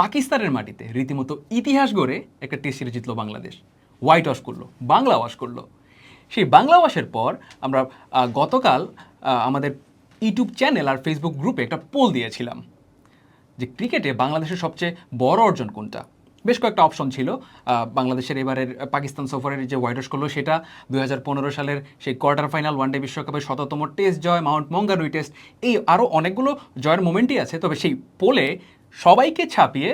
পাকিস্তানের মাটিতে রীতিমতো ইতিহাস গড়ে একটা টেস্ট সিরিজ জিতলো বাংলাদেশ। হোয়াইট ওয়াশ করল, বাংলা ওয়াশ করল। সেই বাংলা ওয়াশের পর আমরা গতকাল আমাদের ইউটিউব চ্যানেল আর ফেসবুক গ্রুপে একটা পোল দিয়েছিলাম যে ক্রিকেটে বাংলাদেশের সবচেয়ে বড় অর্জন কোনটা। বেশ কয়েকটা অপশন ছিল। বাংলাদেশের এবারের পাকিস্তান সফরের যে ওয়াশ করল সেটা দু হাজার পনেরো সালের সেই কোয়ার্টার ফাইনাল ওয়ানডে বিশ্বকাপের শততম টেস্ট জয় মাউন্ট মঙ্গানুই টেস্ট এই আরও অনেকগুলো জয়ের মোমেন্টই আছে। তবে সেই পোলে সবাইকে ছাপিয়ে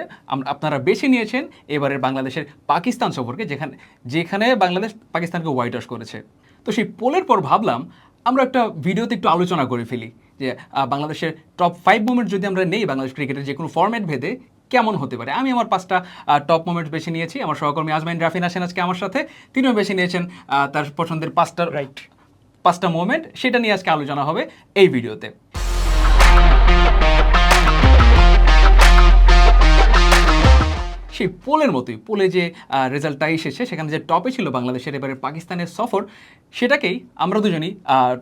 আপনারা বেছে নিয়েছেন এবারের বাংলাদেশের পাকিস্তান সফরকে যেখানে যেখানে বাংলাদেশ পাকিস্তানকে হোয়াইট ওয়াশ করেছে। তো সেই পোলের পর ভাবলাম আমরা একটা ভিডিওতে একটু আলোচনা করে ফেলি যে বাংলাদেশের টপ ফাইভ মোমেন্ট যদি আমরা নেই বাংলাদেশ ক্রিকেটের যে কোনো ফরম্যাট ভেদে কেমন হতে পারে? আমি আমার পাঁচটা টপ মোমেন্ট বেছে নিয়েছি। আমার সহকর্মী আজমাইন রাফিন আসেন আজকে আমার সাথে। তিনিও বেছে নিয়েছেন তার পছন্দের পাঁচটা রাইট পাঁচটা মোমেন্ট সেটা নিয়ে আজকে আলোচনা হবে এই ভিডিওতে। সেই পোলের মতোই, পোলে যে রেজাল্টটা এসেছে, সেখানে যে টপে ছিল বাংলাদেশের, এবারে পাকিস্তানের সফর, সেটাকেই আমরা দুজনই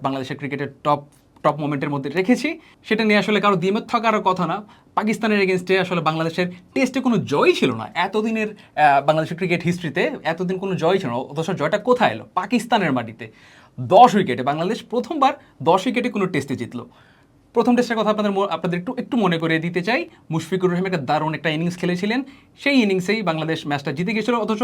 বাংলাদেশের ক্রিকেটের টপ টপ মোমেন্টের মধ্যে রেখেছি। সেটা নিয়ে আসলে কারও দ্বিমত থাকারও কথা না। পাকিস্তানের এগেনস্টে আসলে বাংলাদেশের টেস্টে কোনো জয়ই ছিল না। এতদিনের বাংলাদেশের ক্রিকেট হিস্ট্রিতে এতদিন কোনো জয় ছিল না। অথচ জয়টা কোথায় এলো? পাকিস্তানের মাটিতে। দশ উইকেটে বাংলাদেশ প্রথমবার দশ উইকেটে কোনো টেস্টে জিতলো। প্রথম টেস্টের কথা আপনাদের আপনাদের একটু একটু মনে করে দিতে চাই। মুশফিকুর রহিম একটা দারুণ একটা ইনিংস খেলেছিলেন। সেই ইনিংসেই বাংলাদেশ ম্যাচটা জিতে গিয়েছিল। অথচ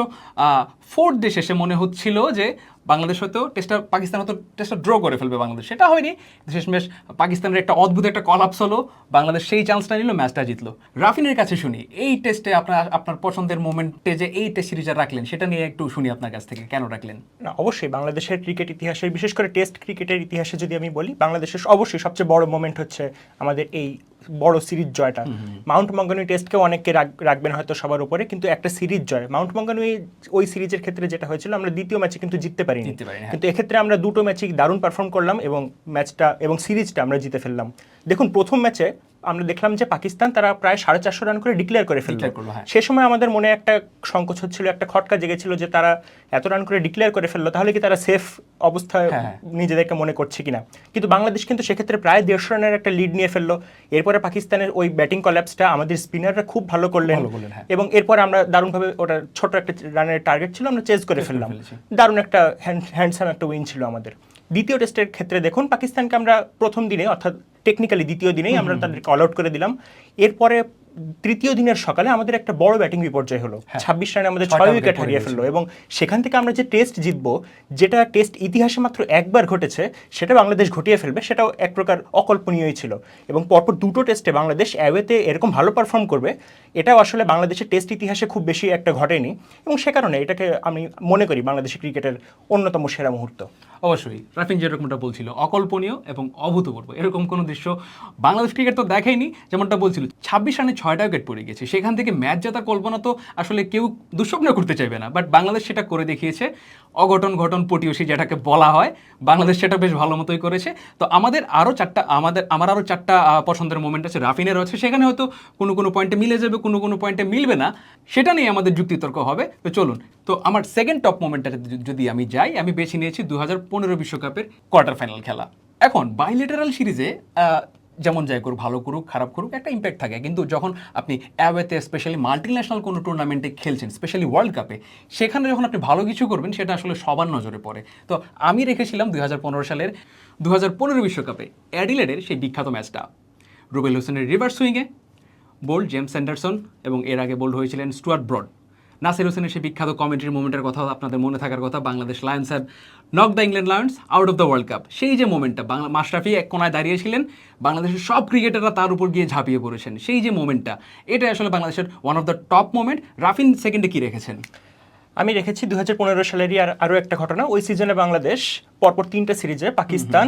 ফোর্থ ডে শেষে মনে হচ্ছিল যে বাংলাদেশ হয়তো টেস্টটা পাকিস্তান হয়তো টেস্টটা ড্র করে ফেলবে বাংলাদেশ। সেটা হয়নি। শেষমেশ পাকিস্তানের একটা অদ্ভুত একটা কলাপস হলো। বাংলাদেশ সেই চান্সটা নিল ম্যাচটা জিতলো। রাফিনের কাছে শুনি, এই টেস্টে আপনার আপনার পছন্দের মোমেন্টে যে এই টেস্ট সিরিজটা রাখলেন, সেটা নিয়ে একটু শুনি আপনার কাছ থেকে, কেন রাখলেন? না, অবশ্যই বাংলাদেশের ক্রিকেট ইতিহাসে, বিশেষ করে টেস্ট ক্রিকেটের ইতিহাসে যদি আমি বলি, বাংলাদেশের অবশ্যই সবচেয়ে বড় মোমেন্ট হচ্ছে আমাদের এই বড় সিরিজ জয়টা। মাউন্ট মঙ্গানুই টেস্টকেও অনেকে রাখ- রাখবেন হয়তো সবার উপরে কিন্তু একটা সিরিজ জয়। মাউন্ট মঙ্গানুই ওই সিরিজের ক্ষেত্রে যেটা হয়েছিল আমরা দ্বিতীয় ম্যাচে কিন্তু জিততে পারিনি। হ্যাঁ। কিন্তু এক্ষেত্রে আমরা দুটো ম্যাচই দারুণ পারফর্ম করলাম এবং ম্যাচটা এবং সিরিজটা আমরা জিতে ফেললাম। দেখুন প্রথম ম্যাচে আমরা দেখলাম যে পাকিস্তান তারা প্রায় সাড়ে চারশো রান করে ডিক্লেয়ার করে ফেলল হ্যাঁ। সে সময় আমাদের মনে একটা সংকোচ হচ্ছিল একটা খটকা জেগেছিল যে তারা এত রান করে ডিক্লেয়ার করে ফেলল তাহলে কি তারা সেফ অবস্থায় হ্যাঁ, হ্যাঁ। নিজেদেরকে মনে করছে কিনা কিন্তু বাংলাদেশ কিন্তু সেক্ষেত্রে প্রায় দেড়শো রানের একটা লিড নিয়ে ফেলল এরপরে পাকিস্তানের ওই ব্যাটিং কলাপসটা আমাদের স্পিনাররা খুব ভালো করলেন। এবং এরপর আমরা দারুণভাবে ওটা ছোট একটা রানের টার্গেট ছিল আমরা চেজ করে ফেললাম। দারুণ একটা হ্যান্ডসাম একটা উইন ছিল আমাদের দ্বিতীয় টেস্টের ক্ষেত্রে দেখুন পাকিস্তানকে আমরা প্রথম দিনে অর্থাৎ টেকনিক্যালি দ্বিতীয় দিনেই আমরা তাদেরকে অল আউট করে দিলাম। এরপরে তৃতীয় দিনের সকালে আমাদের একটা বড় ব্যাটিং বিপর্যয় হলো। হ্যাঁ। ছাব্বিশ রানে আমাদের ছয় উইকেট হারিয়ে ফেলল এবং সেখান থেকে আমরা যে টেস্ট জিতবো যেটা টেস্ট ইতিহাসে মাত্র একবার ঘটেছে সেটা বাংলাদেশ ঘটিয়ে ফেলবে সেটাও এক প্রকার অকল্পনীয়ই ছিল। এবং পরপর দুটো টেস্টে বাংলাদেশ অ্যাওয়েতে এরকম ভালো পারফর্ম করবে এটাও আসলে বাংলাদেশের টেস্ট ইতিহাসে খুব বেশি একটা ঘটেনি। এবং সে কারণে এটাকে আমি মনে করি বাংলাদেশের ক্রিকেটের অন্যতম সেরা মুহূর্ত। অবশ্যই রাফিন যেরকমটা বলছিল অকল্পনীয় এবং অভূতপূর্ব এরকম কোনো দৃশ্য বাংলাদেশ ক্রিকেট তো দেখায়নি যেমনটা বলছিল ছাব্বিশ রানে ছয়টা উইকেট পড়ে গেছে। সেখান থেকে ম্যাচ জেতার কল্পনা তো আসলে কেউ দুঃস্বপ্ন করতে চাইবে না। বাট বাংলাদেশ সেটা করে দেখিয়েছে। অঘটন ঘটন পটিয়সী যেটাকে বলা হয়, বাংলাদেশ সেটা বেশ ভালো মতোই করেছে। তো আমাদের আরও চারটা, আমাদের, আমার আরও চারটা পছন্দের মোমেন্ট আছে। রাফিনের আছে, সেখানে হয়তো কোনো কোনো পয়েন্টে মিলে যাবে, কোনো কোনো পয়েন্টে মিলবে না। সেটা নিয়ে আমাদের যুক্তিতর্ক হবে। তো চলুন, তো আমার সেকেন্ড টপ মোমেন্টটা যদি আমি যাই, আমি বেছে নিয়েছি দু হাজার পনেরো বিশ্বকাপের কোয়ার্টার ফাইনাল খেলা। এখন বাইলেটারাল সিরিজে যেমন যাই করুক, ভালো করুক, খারাপ করুক, একটা ইম্প্যাক্ট থাকে। কিন্তু যখন আপনি অ্যাওয়েতে স্পেশালি মাল্টিন্যাশনাল কোনো টুর্নামেন্টে খেলছেন স্পেশালি ওয়ার্ল্ড কাপে সেখানে যখন আপনি ভালো কিছু করবেন, সেটা আসলে সবার নজরে পড়ে। তো আমি রেখেছিলাম দু হাজার পনেরো সালের দু বিশ্বকাপে অ্যাডিলেডের সেই বিখ্যাত ম্যাচটা। রুবেল হোসেনের রিভার্স সুইংয়ে বোল্ড জেমস অ্যান্ডারসন এবং এর আগে বোল্ড হয়েছিলেন স্টুয়ার্ট ব্রড। নাসির হোসেনের সেই বিখ্যাত কমেন্ট্রি মোমেন্টের কথা আপনাদের মনে থাকার কথা, Bangladesh lions knock the England lions out of the world cup সেই যে মোমেন্টটা, বাংলা মাশরাফি এক কোনায় দাঁড়িয়েছিলেন, বাংলাদেশের সব ক্রিকেটাররা তার উপর গিয়ে ঝাঁপিয়ে পড়েছেন। সেই যে মোমেন্টটা এটা আসলে বাংলাদেশের one of the top moment রাফিন সেকেন্ডে কি রেখেছেন? আমি রেখেছি দু হাজার পনেরো সালেরই আর আরও একটা ঘটনা। ওই সিজনে বাংলাদেশ পরপর তিনটা সিরিজে পাকিস্তান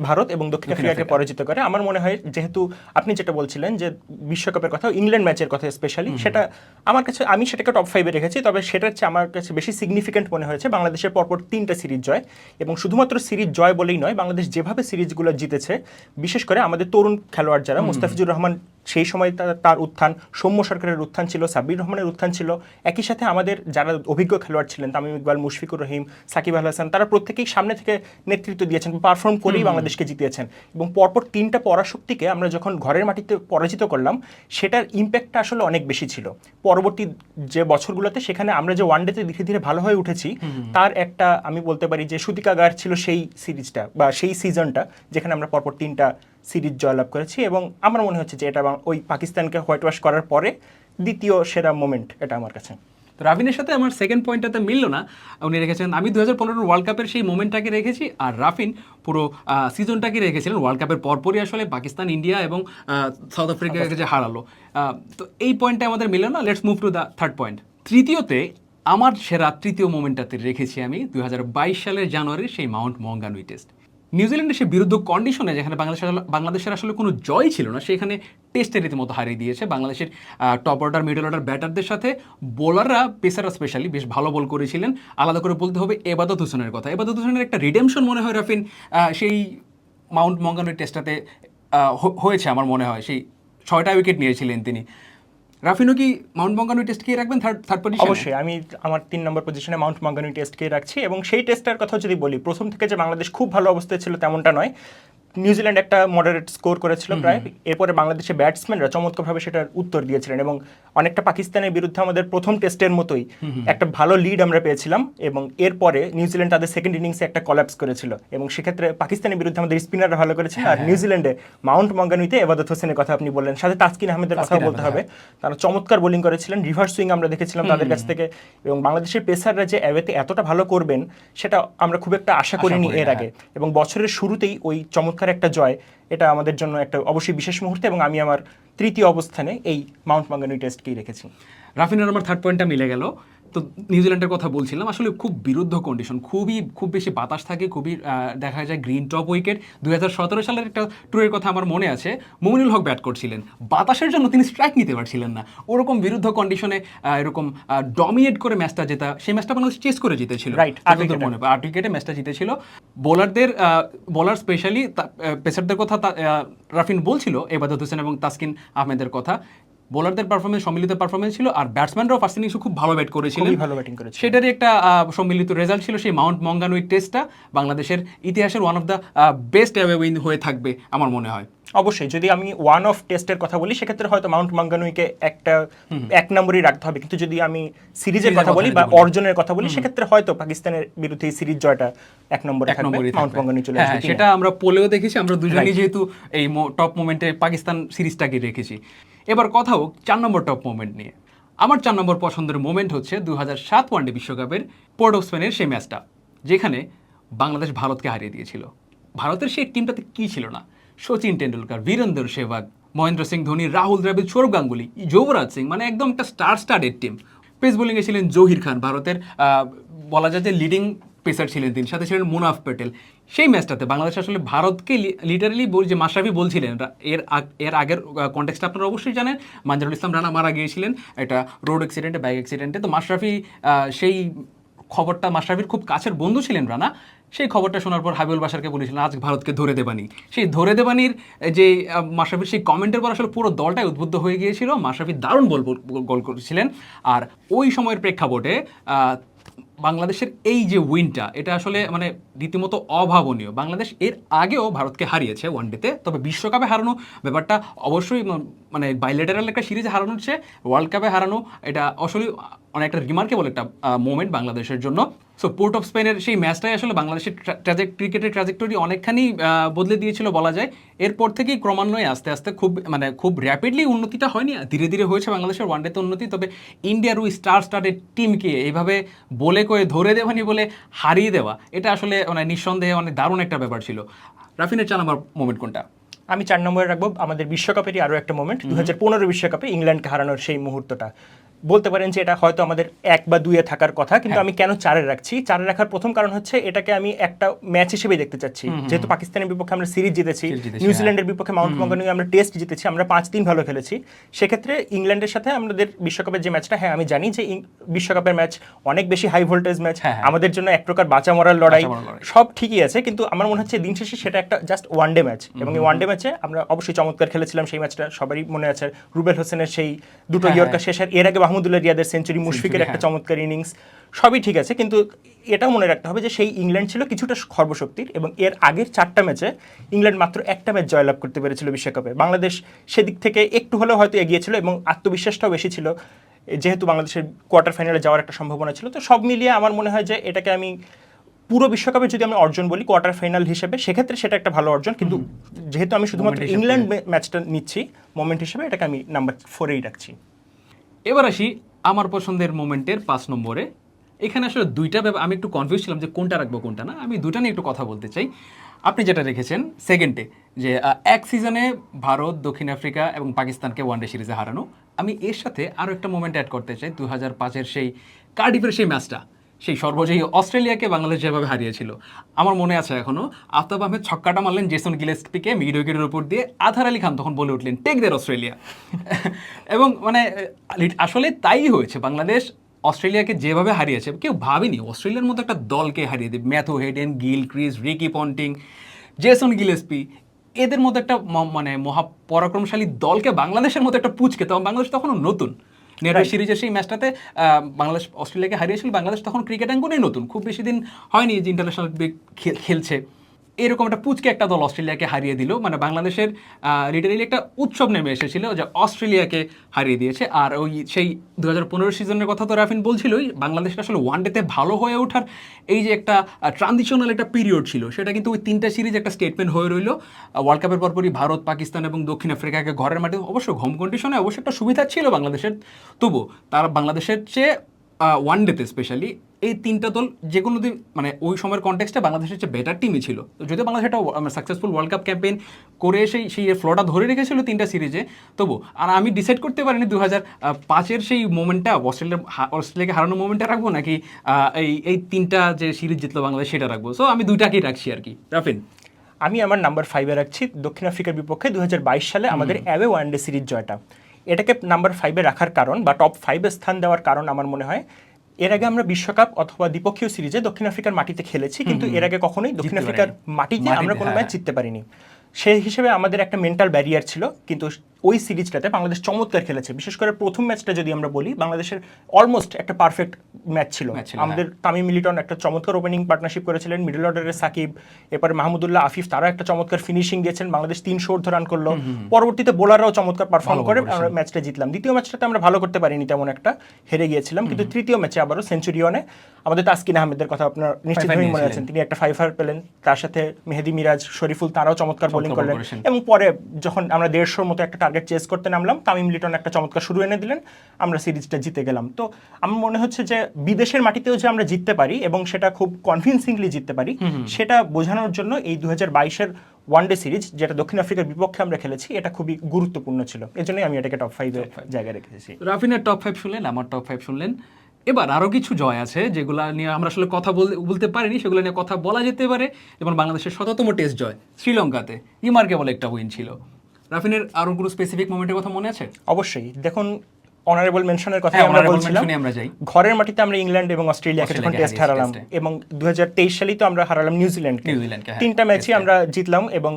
ভারত এবং দক্ষিণ আফ্রিকাকে পরাজিত করে। আমার মনে হয় যেহেতু আপনি যেটা বলছিলেন যে বিশ্বকাপের কথা ইংল্যান্ড ম্যাচের কথা স্পেশালি সেটা আমার কাছে আমি সেটাকে টপ ফাইভে রেখেছি তবে সেটা হচ্ছে আমার কাছে বেশি সিগনিফিকেন্ট মনে হয়েছে বাংলাদেশের পরপর তিনটা সিরিজ জয়। এবং শুধুমাত্র সিরিজ জয় বলেই নয় বাংলাদেশ যেভাবে সিরিজগুলো জিতেছে বিশেষ করে আমাদের তরুণ খেলোয়াড় যারা মুস্তাফিজুর রহমান সেই সময় তার উত্থান সৌম্য সরকারের উত্থান ছিল সাব্বির রহমানের উত্থান ছিল। একই সাথে আমাদের যারা অভিজ্ঞ খেলোয়াড় ছিলেন তামিম ইকবাল মুশফিকুর রহিম সাকিব আল হাসান তারা প্রত্যেকেই সামনে থেকে নেতৃত্ব দিয়েছেন পারফর্ম করেই বাংলাদেশকে জিতিয়েছেন এবং পরপর তিনটা পরাশক্তিকে আমরা যখন ঘরের মাটিতে পরাজিত করলাম সেটার ইম্প্যাক্টটা আসলে অনেক বেশি ছিল। পরবর্তী যে বছরগুলোতে সেখানে আমরা যে ওয়ানডেতে ধীরে ধীরে ভালো হয়ে উঠেছি তার একটা আমি বলতে পারি যে সুতিকাগার ছিল সেই সিরিজটা বা সেই সিজনটা যেখানে আমরা পরপর তিনটা সিরিজ জয়লাভ করেছি এবং আমার মনে হচ্ছে যে এটা ওই পাকিস্তানকে হোয়াইট ওয়াশ করার পরে দ্বিতীয় সেরা মোমেন্ট এটা আমার কাছে। তো রাফিনের সাথে আমার সেকেন্ড পয়েন্টটাতে মিললো না। উনি রেখেছেন আমি দু হাজার পনেরো ওয়ার্ল্ড কাপের সেই মোমেন্টটাকে রেখেছি আর রাফিন পুরো সিজনটাকে রেখেছিলেন। ওয়ার্ল্ড কাপের পরপরই আসলে পাকিস্তান ইন্ডিয়া এবং সাউথ আফ্রিকাকে যে হারালো। তো এই পয়েন্টটা আমাদের মিললো না। Let's move to the third point তৃতীয়তে আমার সেরা তৃতীয় মোমেন্টটাতে রেখেছি আমি দু হাজার বাইশ সালের জানুয়ারির সেই মাউন্ট মঙ্গানুই টেস্ট নিউজিল্যান্ডের সে বিরুদ্ধ কন্ডিশনে যেখানে বাংলাদেশ বাংলাদেশের আসলে কোনো জয় ছিল না, সেখানে টেস্টে রীতিমতো হারিয়ে দিয়েছে। বাংলাদেশের টপ অর্ডার মিডল অর্ডার ব্যাটারদের সাথে বোলাররা পেসাররা স্পেশালি বেশ ভালো বল করেছিলেন। আলাদা করে বলতে হবে এবাদত হোসেনের কথা। এবাদত হোসেনের একটা রিডেমশন মনে হয় রাফিন সেই মাউন্ট মঙ্গানুই টেস্টটাতে হয়েছে আমার মনে হয়। সেই ছয়টা উইকেট নিয়েছিলেন তিনি। রাফিনও কি মাউন্ট মঙ্গানু টেস্ট কে রাখবেন? থার্ড থার্ড পজিশন অবশ্যই, আমি আমার তিন নম্বর পজিশনে মাউন্ট মঙ্গানু টেস্ট টেস্টকে রাখছি এবং সেই টেস্টটার কথা যদি বলি, প্রথম থেকে যে বাংলাদেশ খুব ভালো অবস্থায় ছিল তেমনটা নয়। নিউজিল্যান্ড একটা মডারেট স্কোর করেছিল প্রায়। এরপরে বাংলাদেশের ব্যাটসম্যানরা চমৎকারভাবে সেটার উত্তর দিয়েছিলেন এবং অনেকটা পাকিস্তানের বিরুদ্ধে আমাদের প্রথম টেস্টের মতোই একটা ভালো লিড আমরা পেয়েছিলাম এবং এরপরে নিউজিল্যান্ড তাদের সেকেন্ড ইনিংসে একটা কলাপস করেছিল এবং সেক্ষেত্রে পাকিস্তানের বিরুদ্ধে আমাদের স্পিনাররা ভালো করেছে। আর নিউজিল্যান্ডে মাউন্ট মঙ্গানুইতে এবাদত হোসেনের কথা আপনি বললেন। সাথে তাসকিন আহমেদের কথা বলতে হবে। তারা চমৎকার বোলিং করেছিলেন। রিভার্স সুইং আমরা দেখেছিলাম তাদের কাছ থেকে এবং বাংলাদেশের পেসাররা যে অ্যাওয়েতে এতটা ভালো করবেন সেটা আমরা খুব একটা আশা করিনি এর আগে। এবং বছরের শুরুতেই ওই চমৎকার একটা জয়, এটা আমাদের জন্য একটা অবশ্যই বিশেষ মুহূর্ত এবং আমি আমার তৃতীয় অবস্থানে এই মাউন্ট মাঙ্গানুই টেস্টকেই রেখেছি। রাফিনের আমার থার্ড পয়েন্টটা মিলে গেল। তো নিউজিল্যান্ডের কথা বলছিলাম আসলে খুব বিরুদ্ধ কন্ডিশন খুবই খুব বেশি বাতাস থাকে খুবই দেখা যায় গ্রিন টপ উইকেট দুই হাজার সতেরো সালের একটা ট্যুরের কথা আমার মনে আছে মুমিনুল হক ব্যাট করছিলেন। বাতাসের জন্য তিনি স্ট্রাইক নিতে পারছিলেন না। ওরকম বিরুদ্ধ কন্ডিশনে এরকম ডমিনেট করে ম্যাচটা জেতা সেই ম্যাচটা বাংলাদেশ চেস করে জিতেছিল। আট মনে। আট উইকেটে ম্যাচটা জিতেছিল। বোলারদের বোলার স্পেশালি পেসারদের কথা রাফিন বলছিল এবাদত হোসেন এবং তাসকিন আহমেদের কথা। বোলারদের পারফরমেন্স সম্মিলিত পারফরমেন্স ছিল আর ব্যাটসম্যানরাও ফার্স্ট ইনিংসে খুব ভালো ব্যাট করেছিলেন। ভালো ব্যাটিং করেছে সেটারই একটা সম্মিলিত রেজাল্ট ছিল সেই মাউন্ট মঙ্গানুই টেস্টটা বাংলাদেশের ইতিহাসের one of the best away win হয়ে থাকবে আমার মনে হয়। অবশ্যই যদি আমি ওয়ান অফ টেস্টের কথা বলি সেক্ষেত্রে হয়তো মাউন্ট মাঙ্গানুইকে একটা এক নম্বরই রাখতে হবে। কিন্তু যদি আমি সিরিজের কথা বলি বা। অর্জনের কথা বলি সেক্ষেত্রে হয়তো পাকিস্তানের বিরুদ্ধে এই সিরিজ জয়টা এক নম্বরে থাকবে মাউন্ট। মাঙ্গানুই চলে হ্যাঁ, আসবে সেটা আমরা পোলেও দেখেছি আমরা দুজনেই যেহেতু এই টপ মোমেন্টে পাকিস্তান সিরিজটাকে রেখেছি। এবার কথা হোক চার নম্বর টপ মোমেন্ট নিয়ে। আমার চার নম্বর পছন্দের মোমেন্ট হচ্ছে দু হাজার সাত ওয়ানডে বিশ্বকাপের পোর্ট অফ স্পেনের সেই ম্যাচটা, যেখানে বাংলাদেশ ভারতকে হারিয়ে দিয়েছিল। ভারতের সেই টিমটাতে কি ছিল না? সচিন টেন্ডুলকার বীরেন্দর সেহবাগ, মহেন্দ্র সিং ধোনি, রাহুল দ্রাবিড়, সৌরভ গাঙ্গুলি, যুবরাজ সিং মানে একদম একটা স্টার স্টারের টিম পেস বোলিংয়ে ছিলেন জহির খান, ভারতের বলা যায় যে লিডিং পেসার ছিলেন তিনি, সাথে ছিলেন মুনাফ প্যাটেল সেই ম্যাচটাতে বাংলাদেশ আসলে ভারতকে লিটারালি বল, যে মাশরাফি বলছিলেন এর এর আগের কন্টেক্সটা আপনারা অবশ্যই জানেন। মানজারুল ইসলাম রানা মারা গিয়েছিলেন একটা রোড অ্যাক্সিডেন্টে বাইক অ্যাক্সিডেন্টে তো মাশরাফি সেই খবরটা, মাশরাফির খুব কাছের বন্ধু ছিলেন রানা। সেই খবরটা শোনার পর হাবিবুল বাসারকে বলেছিলেন, আজ ভারতকে ধরে দেবানি। সেই ধরে দেবানির যে মাশরাফির সেই কমেন্টের পর আসলে পুরো দলটাই উদ্বুদ্ধ হয়ে গিয়েছিল। মাশরাফি দারুণ বল গোল করেছিলেন। আর ওই সময়ের প্রেক্ষাপটে বাংলাদেশের এই যে উইনটা এটা আসলে মানে রীতিমতো অভাবনীয়। বাংলাদেশ এর আগেও ভারতকে হারিয়েছে ওয়ানডেতে তবে বিশ্বকাপে হারানো ব্যাপারটা অবশ্যই মানে বাইলেটারাল একটা সিরিজে হারানো হচ্ছে ওয়ার্ল্ড কাপে হারানো, এটা আসলে অনেকটা রিমার্কেবল একটা মোমেন্ট বাংলাদেশের জন্য। সো পোর্ট অফ স্পেনের সেই ম্যাচটাই আসলে বাংলাদেশের ক্রিকেটের ট্রাজেক্টরি অনেকখানি বদলে দিয়েছিল বলা যায়। এরপর থেকেই ক্রমান্বয়ে আস্তে আস্তে খুব মানে খুব র্যাপিডলি উন্নতিটা হয়নি। ধীরে ধীরে হয়েছে বাংলাদেশের ওয়ানডেতে উন্নতি। তবে ইন্ডিয়ার ওই স্টার স্টারের টিমকে এইভাবে বলে করে ধরে দেওয়ানি বলে হারিয়ে দেওয়া এটা আসলে মানে নিঃসন্দেহে অনেক দারুণ একটা ব্যাপার ছিল। রাফিনের চান আমার মোমেন্ট কোনটা? আমি চার নম্বরে রাখব। আমাদের বিশ্বকাপেরই আরও একটা মোমেন্ট দু হাজার পনেরো বিশ্বকাপে ইংল্যান্ডকে হারানোর সেই মুহূর্তটা। বলতে পারেন যে এটা হয়তো আমাদের এক বা দুইয়ে থাকার কথা কিন্তু হ্যাঁ। আমি কেন চারে রাখছি? চারে রাখার প্রথম কারণ হচ্ছে এটাকে আমি একটা ম্যাচ হিসেবে দেখতে চাচ্ছি। যেহেতু পাকিস্তানের বিপক্ষে আমরা সিরিজ জিতেছি নিউজিল্যান্ডের বিপক্ষে মাউন্ট মঙ্গনিয়ে আমরা টেস্ট জিতেছি আমরা পাঁচ দিন ভালো খেলেছি। সেক্ষেত্রে ইংল্যান্ডের সাথে আমাদের বিশ্বকাপের যে ম্যাচটা হ্যাঁ আমি জানি যে বিশ্বকাপের ম্যাচ অনেক বেশি হাই ভোল্টেজ ম্যাচ হ্যাঁ, হ্যাঁ। আমাদের জন্য এক প্রকার বাঁচা মরার লড়াই। সব ঠিকই আছে কিন্তু আমার মনে হচ্ছে দিন শেষে সেটা একটা জাস্ট ওয়ান ডে ম্যাচ এবং এই ওয়ান ডে ম্যাচে আমরা অবশ্যই চমৎকার খেলেছিলাম সেই ম্যাচটা সবারই মনে আছে। রুবেল হোসেনের সেই দুটো হ্যাঁ, ইয়র্কার শেষের এর আগে মাহমুদুল্লাহ রিয়াদের সেঞ্চুরি মুশফিকের একটা হ্যাঁ। চমৎকার ইনিংস সবই ঠিক আছে। কিন্তু এটাও মনে রাখতে হবে যে সেই ইংল্যান্ড ছিল কিছুটা সর্বশক্তির এবং এর আগের চারটা ম্যাচে ইংল্যান্ড মাত্র একটা ম্যাচ জয়লাভ করতে পেরেছিল বিশ্বকাপে। বাংলাদেশ সেদিক থেকে একটু হলেও হয়তো এগিয়ে ছিল এবং আত্মবিশ্বাসটাও বেশি ছিল। যেহেতু বাংলাদেশের কোয়ার্টার ফাইনালে যাওয়ার একটা সম্ভাবনা ছিল তো সব মিলিয়ে আমার মনে হয় যে এটাকে আমি পুরো বিশ্বকাপে যদি আমি অর্জন বলি কোয়ার্টার ফাইনাল হিসেবে সেক্ষেত্রে সেটা একটা ভালো অর্জন। কিন্তু যেহেতু আমি শুধুমাত্র ইংল্যান্ড ম্যাচটা নিচ্ছি মোমেন্ট হিসেবে এটাকে আমি নাম্বার ফোরেই রাখছি। এবার আসি আমার পছন্দের মোমেন্টের পাঁচ নম্বরে। এখানে আসলে দুইটা ব্যাপার আমি একটু কনফিউজ ছিলাম যে কোনটা রাখব, কোনটা না। আমি দুটা নিয়ে একটু কথা বলতে চাই। আপনি যেটা রেখেছেন সেকেন্ডে যে এক সিজনে ভারত, দক্ষিণ আফ্রিকা এবং পাকিস্তানকে ওয়ানডে সিরিজে হারানো। আমি এর সাথে আরও একটা মোমেন্ট অ্যাড করতে চাই দু হাজার পাঁচের সেই কার্ডিফের সেই ম্যাচটা সেই সর্বজয়ী অস্ট্রেলিয়াকে বাংলাদেশ যেভাবে হারিয়েছিল। আমার মনে আছে এখনও আফতাব আহমেদ ছক্কাটা মারলেন জেসন গিলেসপিকে মিড উইকেটের উপর দিয়ে আধার আলী খান তখন বলে উঠলেন, টেক দের অস্ট্রেলিয়া। এবং মানে আসলে তাই হয়েছে, বাংলাদেশ অস্ট্রেলিয়াকে যেভাবে হারিয়েছে, কেউ ভাবেনি, অস্ট্রেলিয়ার মতো একটা দলকে হারিয়ে দেবে। Matthew Hayden Gilchrist Ricky Ponting, Jason Gillespie এদের মতো একটা মানে মহা পরাক্রমশালী দলকে বাংলাদেশের মতো একটা পুচকে তখন বাংলাদেশ তখনও নতুন। Right. সিরিজের সেই ম্যাচটাতে বাংলাদেশ অস্ট্রেলিয়াকে হারিয়েছিল বাংলাদেশ তখন ক্রিকেট অ্যাঙ্গনেই নতুন খুব বেশি দিন হয়নি যে ইন্টারন্যাশনাল খেলছে এরকম একটা পুচকে একটা দল অস্ট্রেলিয়াকে হারিয়ে দিল। মানে বাংলাদেশের লিটারেলি একটা উৎসব নেমে এসেছিল যে অস্ট্রেলিয়াকে হারিয়ে দিয়েছে। আর ওই সেই দু হাজার পনেরো সিজনের কথা তো রাফিন বলছিলই বাংলাদেশের আসলে ওয়ান ডেতে ভালো হয়ে ওঠার এই যে একটা ট্রানজিশনাল একটা পিরিয়ড ছিল, সেটা কিন্তু ওই তিনটা সিরিজ একটা স্টেটমেন্ট হয়ে রইল। ওয়ার্ল্ড কাপের পরপরই ভারত, পাকিস্তান এবং দক্ষিণ আফ্রিকাকে ঘরের মাঠে, অবশ্য হোম কন্ডিশনে অবশ্য একটা সুবিধা ছিল বাংলাদেশের। তবু তারা বাংলাদেশের চেয়ে ওয়ান ডেতে স্পেশালি এই তিনটা দল যে কোনো দিন মানে ওই সময়ের কনটেক্সটে বাংলাদেশের যে বেটার টিমই ছিল। তো যদিও বাংলাদেশ একটা সাকসেসফুল ওয়ার্ল্ড কাপ ক্যাম্পেইন করে সেই সেই ফ্লোটা ধরে রেখেছিল তিনটা সিরিজে তবু আর আমি ডিসাইড করতে পারিনি দু হাজার পাঁচের সেই মোমেন্টটা অস্ট্রেলিয়া অস্ট্রেলিয়াকে হারানোর মোমেন্টটা রাখব নাকি এই এই তিনটা যে সিরিজ জিতলো বাংলাদেশ সেটা রাখব। সো আমি দুইটাকেই রাখছি আর কি। রাফিন? আমি আমার নাম্বার ফাইভে রাখছি দক্ষিণ আফ্রিকার বিপক্ষে দু হাজার বাইশ সালে আমাদের অ্যাওয়ে ওয়ানডে সিরিজ জয়টা। এটাকে নাম্বার ফাইভে রাখার কারণ বা টপ ফাইভে স্থান দেওয়ার কারণ আমার মনে হয় এর আগে আমরা বিশ্বকাপ অথবা দ্বিপক্ষীয় সিরিজে দক্ষিণ আফ্রিকার মাটিতে খেলেছি কিন্তু এর আগে কখনোই দক্ষিণ আফ্রিকার। মাটিতে আমরা কোনো হ্যাঁ। ম্যাচ জিততে পারিনি সেই হিসেবে আমাদের একটা মেন্টাল ব্যারিয়ার ছিল কিন্তু ওই সিরিজটাতে বাংলাদেশ চমৎকার খেলেছে। বিশেষ করে প্রথম ম্যাচটা যদি আমরা বলি বাংলাদেশের অলমোস্ট একটা পারফেক্ট ম্যাচ ছিল। আমাদের তামিম মিলিটন একটা চমৎকার ওপেনিং পার্টনারশিপ করেছিলেন মিডল অর্ডারের সাকিব এরপরে মাহমুদুল্লাহ আফিফ তারা একটা চমৎকার ফিনিশিং দিয়েছেন বাংলাদেশ তিনশো অর্ধ রান করল। পরবর্তীতে বোলাররাও চমৎকার পারফর্ম করে আমরা ম্যাচটা জিতলাম। দ্বিতীয় ম্যাচটাতে আমরা ভালো করতে পারিনি তেমন একটা হেরে গিয়েছিলাম। কিন্তু তৃতীয় ম্যাচে আবারও সেঞ্চুরিয়নে আমাদের তাসকিন আহমেদের কথা আপনার নিশ্চিত Five-five মনে আছেন। তিনি একটা ফাইভার পেলেন তার সাথে মেহেদি মিরাজ শরীফুল তারাও চমৎকার বোলিং করলেন। এবং পরে যখন আমরা দেড়শোর মতো একটা টার্গেট চেস করতে নামলাম। তামিম লিটন একটা চমৎকার শুরু এনে দিলেন। আমরা সিরিজটা জিতে গেলাম। তো আমার মনে হচ্ছে যে বিদেশের মাটিতেও যে আমরা জিততে পারি এবং সেটা খুব কনভিনসিংলি জিততে পারি সেটা বোঝানোর জন্য এই দু হাজার বাইশের ওয়ানডে সিরিজ যেটা দক্ষিণ আফ্রিকার বিপক্ষে আমরা খেলেছি এটা খুবই গুরুত্বপূর্ণ ছিল। এজন্যই আমি এটাকে টপ ফাইভে জায়গায় রেখেছি। রাফিনের টপ ফাইভ শুনলেন আমার টপ ফাইভ শুনলেন। এবার আরও কিছু জয় আছে যেগুলো নিয়ে আমরা আসলে কথা বলতে বলতে পারিনি সেগুলো নিয়ে কথা বলা যেতে পারে। যেমন বাংলাদেশের শততম টেস্ট জয় শ্রীলঙ্কাতে। ইমার্কেবল একটা উইন ছিল। রাফিনের আরও কোনো স্পেসিফিক মোমেন্টের কথা মনে আছে? অবশ্যই। দেখুন অনারেবল মেনশনের কথা আমরা বলছিলাম। আমরা যাই। ঘরের মাটিতে আমরা ইংল্যান্ড এবং অস্ট্রেলিয়াকে যখন টেস্ট হারালাম। এবং দু সালেই তো আমরা হারালাম নিউজিল্যান্ডকে নিউজিল্যান্ডকে, হ্যাঁ, তিনটা ম্যাচই আমরা জিতলাম এবং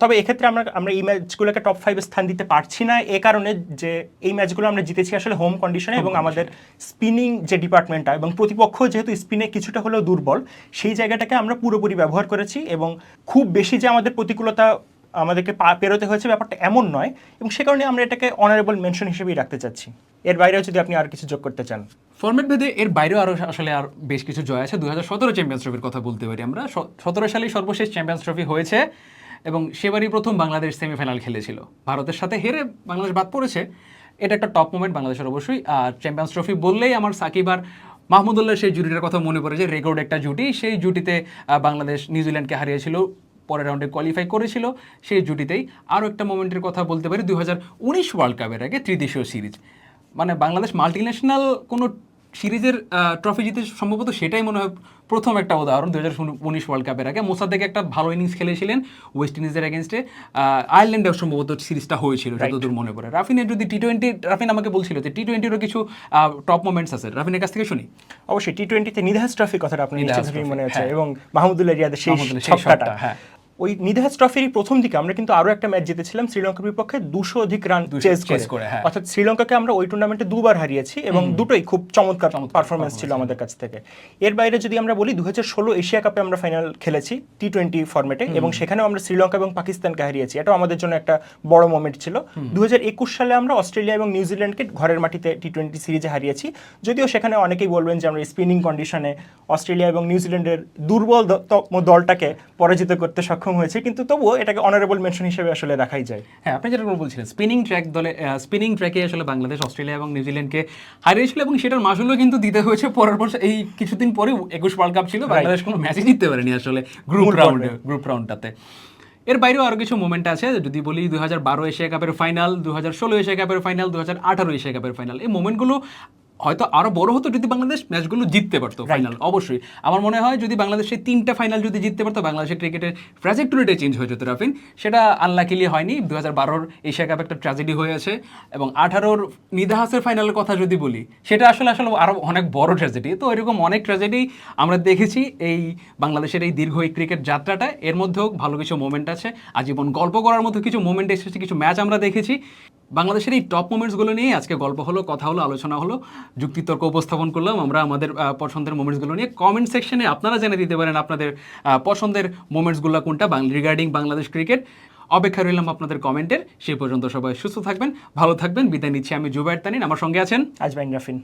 তবে এক্ষেত্রে আমরা আমরা এই ম্যাচগুলোকে টপ ফাইভে স্থান দিতে পারছি না এ কারণে যে এই ম্যাচগুলো আমরা জিতেছি আসলে হোম কন্ডিশনে এবং আমাদের স্পিনিং যে ডিপার্টমেন্টটা এবং প্রতিপক্ষ যেহেতু স্পিনে কিছুটা হলেও দুর্বল সেই জায়গাটাকে আমরা পুরোপুরি ব্যবহার করেছি এবং খুব বেশি যে আমাদের প্রতিকূলতা আমাদেরকে পেরোতে হয়েছে, ব্যাপারটা এমন নয় এবং সে কারণে আমরা এটাকে অনারেবল মেনশন হিসেবেই রাখতে চাচ্ছি। এর বাইরেও যদি আপনি আর কিছু যোগ করতে চান। ফরম্যাট ভেদে এর বাইরেও আরও আসলে আর বেশ কিছু জয় আছে। দু হাজার সতেরো চ্যাম্পিয়ন্স ট্রফির কথা বলতে পারি আমরা। সতেরো সালেই সর্বশেষ চ্যাম্পিয়ন্স ট্রফি হয়েছে এবং সেবারই প্রথম বাংলাদেশ সেমিফাইনাল খেলেছিল। ভারতের সাথে হেরে বাংলাদেশ বাদ পড়েছে। এটা একটা টপ মোমেন্ট বাংলাদেশের অবশ্যই। আর চ্যাম্পিয়ন্স ট্রফি বললেই আমার সাকিব আর মাহমুদুল্লাহ সেই জুটিটার কথা মনে পড়ে যে রেকর্ড একটা জুটি। সেই জুটিতে বাংলাদেশ নিউজিল্যান্ডকে হারিয়েছিল পরের রাউন্ডে কোয়ালিফাই করেছিল। সেই জুটিতেই আরও একটা মোমেন্টের কথা বলতে পারি দুই হাজার উনিশ ওয়ার্ল্ড কাপের আগে ত্রিদেশীয় সিরিজ মানে বাংলাদেশ মাল্টিন্যাশনাল কোনো সিরিজের ট্রফি জিতে সম্ভবত সেটাই মনে হয় প্রথম একটা উদাহরণ দু হাজার উনিশ ওয়ার্ল্ড কাপের আগে। মোসাদ্দেক একটা ভালো ইনিংস খেলেছিলেন ওয়েস্ট ইন্ডিজের এগেনস্টে আয়ারল্যান্ডেও সম্ভবত সিরিজটা হয়েছিল যতদূর মনে পড়ে। রাফিনের যদি টি টোয়েন্টি রাফিন আমাকে বলছিল যে টি টোয়েন্টিরও কিছু টপ মোমেন্টস আছে। রাফিনের কাছ থেকে শুনি? অবশ্যই টি টোয়েন্টিতে নিধাস ট্রফির কথাটা ট্রফি, মনে আছে হ্যাঁ। এবং মাহমুদুল্লাহ রিয়াদের সেই ছক্কাটা। হ্যাঁ। ওই নিধাস ট্রফির প্রথম দিকে আমরা কিন্তু আরও একটা ম্যাচ জিতেছিলাম শ্রীলঙ্কার বিপক্ষে দুশো অধিক রান চেস করে, হ্যাঁ। অর্থাৎ শ্রীলঙ্কাকে আমরা ওই টুর্নামেন্টে দুবার হারিয়েছি এবং দুটোই খুব চমৎকার পারফরমেন্স ছিল আমাদের কাছ থেকে। এর বাইরে যদি আমরা বলি দু ষোলো এশিয়া কাপে আমরা ফাইনাল খেলেছি টি টোয়েন্টি ফর্মেটে এবং সেখানেও আমরা শ্রীলঙ্কা এবং পাকিস্তানকে হারিয়েছি। এটাও আমাদের জন্য একটা বড় মোমেন্ট ছিল। দু একুশ সালে আমরা অস্ট্রেলিয়া এবং নিউজিল্যান্ডকে ঘরের মাটিতে টি টোয়েন্টি সিরিজে হারিয়েছি। যদিও সেখানে অনেকেই বলবেন যে আমরা স্পিনিং কন্ডিশনে অস্ট্রেলিয়া এবং নিউজিল্যান্ডের দুর্বল দলটাকে পরাজিত করতে সক্ষম হয়েছে কিন্তু তবুও এটাকে অনারেবল মেনশন হিসেবে আসলে দেখাই যায়। হ্যাঁ আপনি যেটা বলছিলেন স্পিনিং ট্র্যাক দলে স্পিনিং ট্র্যাকে আসলে বাংলাদেশ অস্ট্রেলিয়া এবং নিউজিল্যান্ডকে হারিয়েছিল এবং সেটার মাসুলও কিন্তু দিতে হয়েছে। পরের বছর এই কিছুদিন পরে একুশ ওয়ার্ল্ড কাপ ছিল বাংলাদেশ কোনো ম্যাচই জিততে পারেনি আসলে গ্রুপ রাউন্ডে গ্রুপ রাউন্ডটাতে এর বাইরেও আরও কিছু মোমেন্ট আছে যদি বলি দু হাজার বারো এশিয়া কাপের ফাইনাল দু হাজার ষোলো এশিয়া কাপের ফাইনাল দু হাজার আঠারো এশিয়া কাপের ফাইনাল এই মোমেন্টগুলো হয়তো আরও বড় হতো যদি বাংলাদেশ ম্যাচগুলো জিততে পারতো ফাইনাল অবশ্যই। আমার মনে হয় যদি বাংলাদেশে তিনটা ফাইনাল যদি জিততে পারতো বাংলাদেশের ক্রিকেটের ট্র্যাজেক্টরিটা চেঞ্জ হয়ে যেত রাফিন। সেটা আনলাকিলি হয়নি। দু হাজার বারোর এশিয়া কাপ একটা ট্র্যাজেডি হয়েছে এবং আঠারোর নিদাহাসের ফাইনালের কথা যদি বলি সেটা আসলে আসলে আরও অনেক বড় ট্র্যাজেডি তো এরকম অনেক ট্র্যাজেডি আমরা দেখেছি এই বাংলাদেশের এই দীর্ঘ এই ক্রিকেট যাত্রাটা। এর মধ্যেও ভালো কিছু মোমেন্ট আছে। আজীবন গল্প করার মতো কিছু মোমেন্ট এসেছে কিছু ম্যাচ আমরা দেখেছি। বাংলাদেশের এই টপ মোমেন্টসগুলো নিয়ে আজকে গল্প হলো, কথা হলো, আলোচনা হলো, যুক্তিতর্ক উপস্থাপন করলাম আমরা আমাদের পছন্দের মোমেন্টসগুলো নিয়ে। কমেন্ট সেকশনে আপনারা জেনে দিতে পারেন আপনাদের পছন্দের মোমেন্টসগুলো কোনটা রিগার্ডিং বাংলাদেশ ক্রিকেট অপেক্ষা রইলাম আপনাদের কমেন্টের সেই পর্যন্ত সবাই সুস্থ থাকবেন, ভালো থাকবেন। বিদায় নিচ্ছি আমি জুবায়ের তানিন। আমার সঙ্গে আছেন আজবাইন রাফিন।